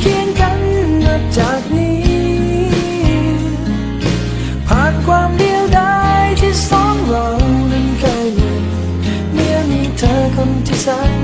เคียงกันนับจากนี้ ผ่านความเดียวดายที่สองเรานั้เคยเมื่อมีเธอคนที่สา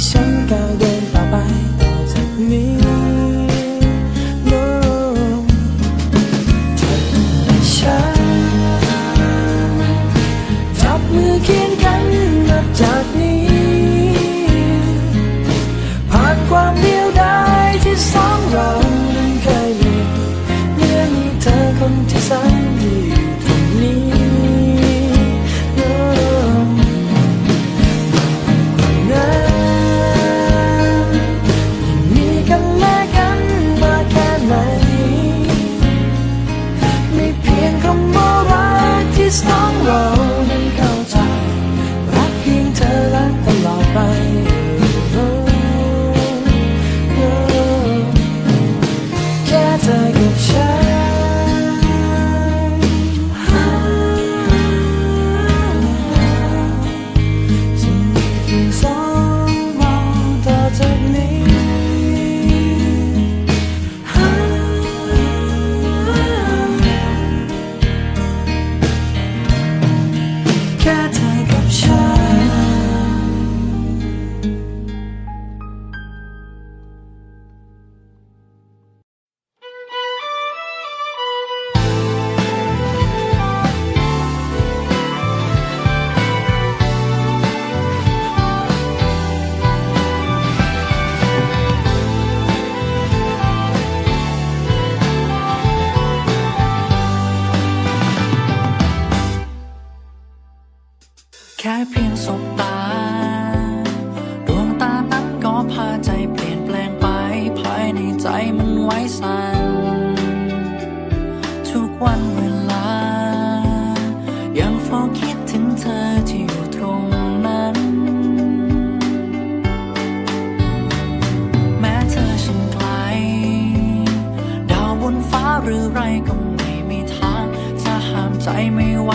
想干。 ใจไม่ไหว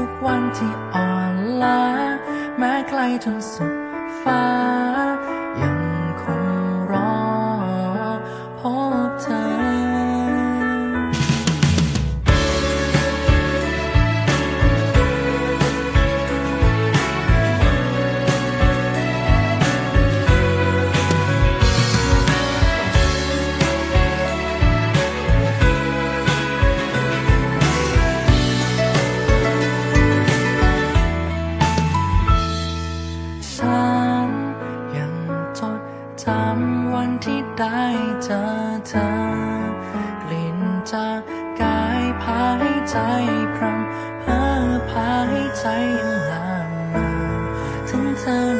ทุกวันที่อ่อนล้าแม้ไกลจนสุดฟ้าามวันที่ได้เจอเธอกลิ่นจากกายพาให้ใจพรำเพ้อพาให้ใจยังลางมาถึงเธอ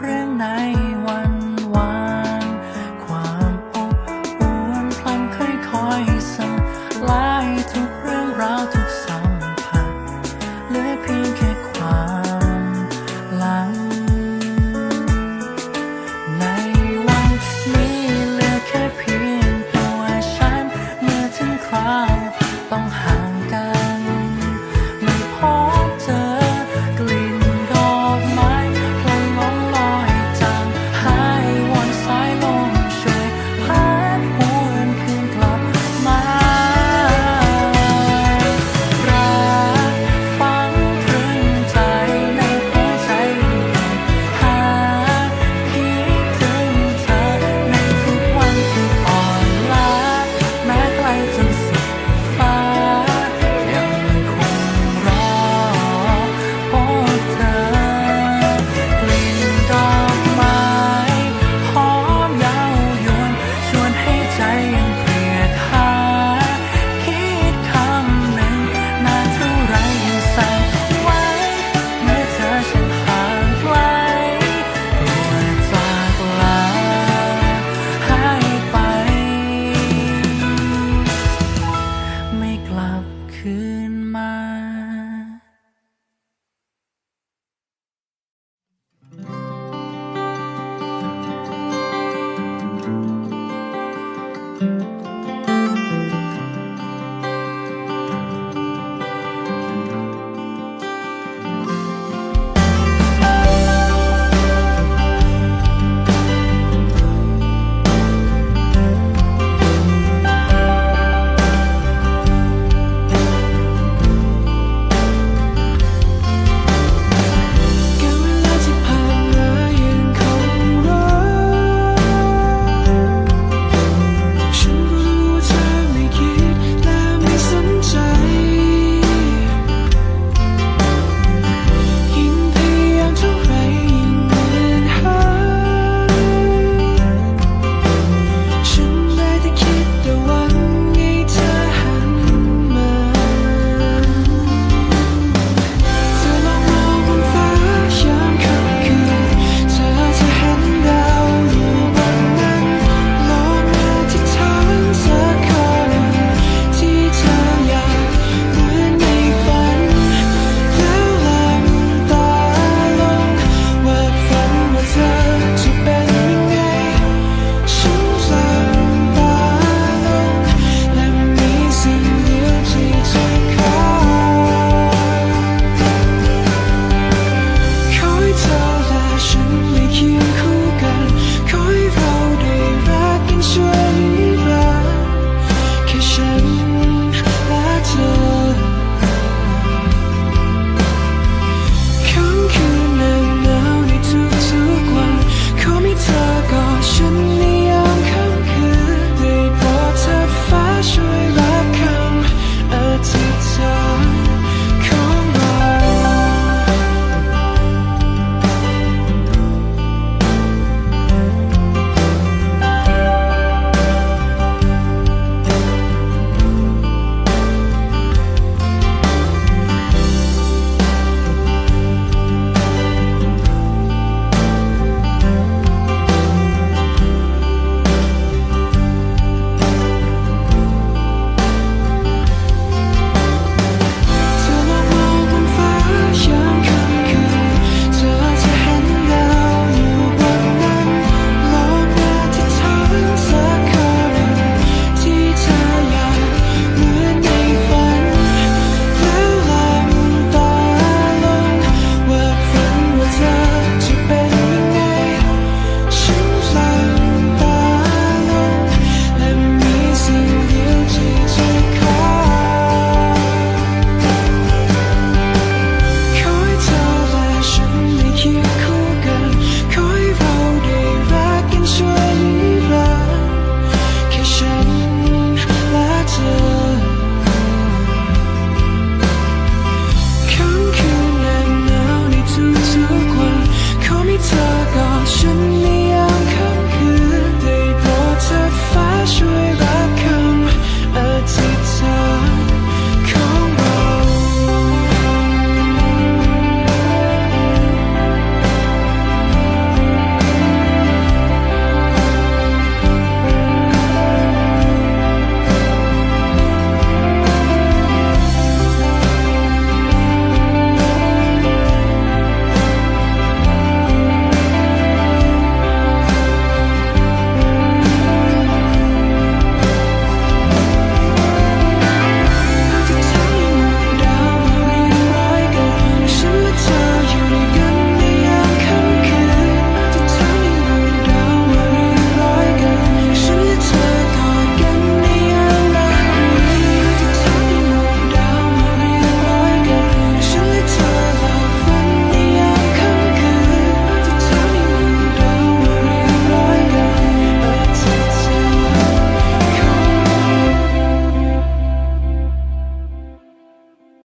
เรื่องไหน